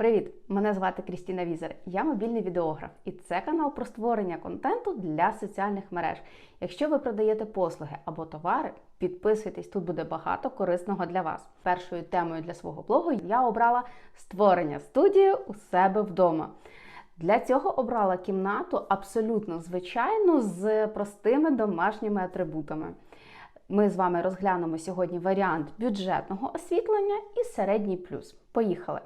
Привіт! Мене звати Крістіна Візер. Я мобільний відеограф, і це канал про створення контенту для соціальних мереж. Якщо ви продаєте послуги або товари, підписуйтесь, тут буде багато корисного для вас. Першою темою для свого блогу я обрала створення студії у себе вдома. Для цього обрала кімнату абсолютно звичайну з простими домашніми атрибутами. Ми з вами розглянемо сьогодні варіант бюджетного освітлення і середній плюс. Поїхали!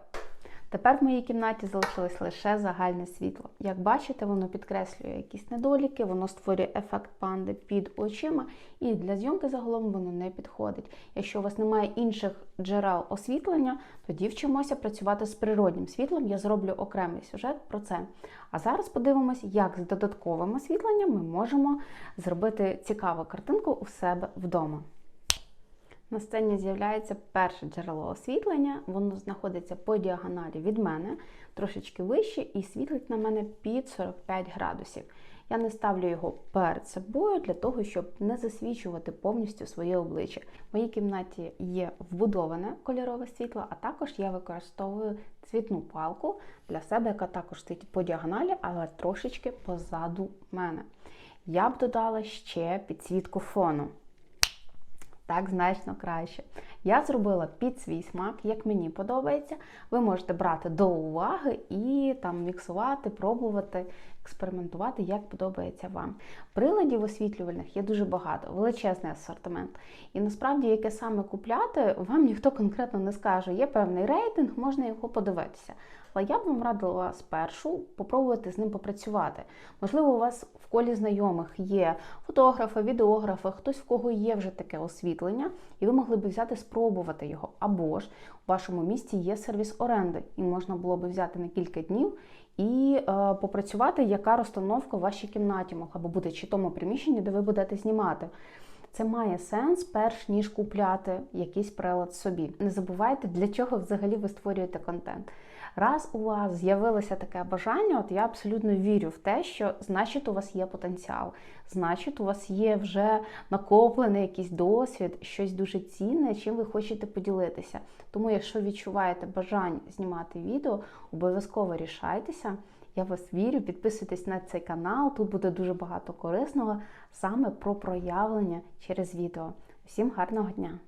Тепер в моїй кімнаті залишилось лише загальне світло. Як бачите, воно підкреслює якісь недоліки, воно створює ефект панди під очима, і для зйомки загалом воно не підходить. Якщо у вас немає інших джерел освітлення, тоді вчимося працювати з природнім світлом. Я зроблю окремий сюжет про це. А зараз подивимось, як з додатковим освітленням ми можемо зробити цікаву картинку у себе вдома. На сцені з'являється перше джерело освітлення, воно знаходиться по діагоналі від мене, трошечки вище, і світлить на мене під 45 градусів. Я не ставлю його перед собою для того, щоб не засвічувати повністю своє обличчя. В моїй кімнаті є вбудоване кольорове світло, а також я використовую цвітну палку для себе, яка також стоїть по діагоналі, але трошечки позаду мене. Я б додала ще підсвітку фону так значно краще. Я зробила під свій смак, як мені подобається. Ви можете брати до уваги і там міксувати, пробувати, експериментувати, як подобається вам. Приладів освітлювальних є дуже багато, величезний асортимент. І насправді, яке саме купляти, вам ніхто конкретно не скаже. Є певний рейтинг, можна його подивитися. Але я б вам радила спершу попробувати з ним попрацювати. Можливо, у вас в колі знайомих є фотографи, відеографи, хтось в кого є вже таке освітлення, і ви могли б взяти спробувати його. Або ж у вашому місті є сервіс оренди, і можна було б взяти на кілька днів. І е, попрацювати, яка розстановка в вашій кімнаті могла б бути, чи тому приміщенні, де ви будете знімати. Це має сенс, перш ніж купляти якийсь прилад собі. Не забувайте, для чого взагалі ви створюєте контент. Раз у вас з'явилося таке бажання, от я абсолютно вірю в те, що значить у вас є потенціал, значить, у вас є вже накоплений якийсь досвід, щось дуже цінне, чим ви хочете поділитися. Тому, якщо відчуваєте бажання знімати відео, обов'язково рішайтеся. Я вас вірю, підписуйтесь на цей канал, тут буде дуже багато корисного саме про проявлення через відео. Всім гарного дня!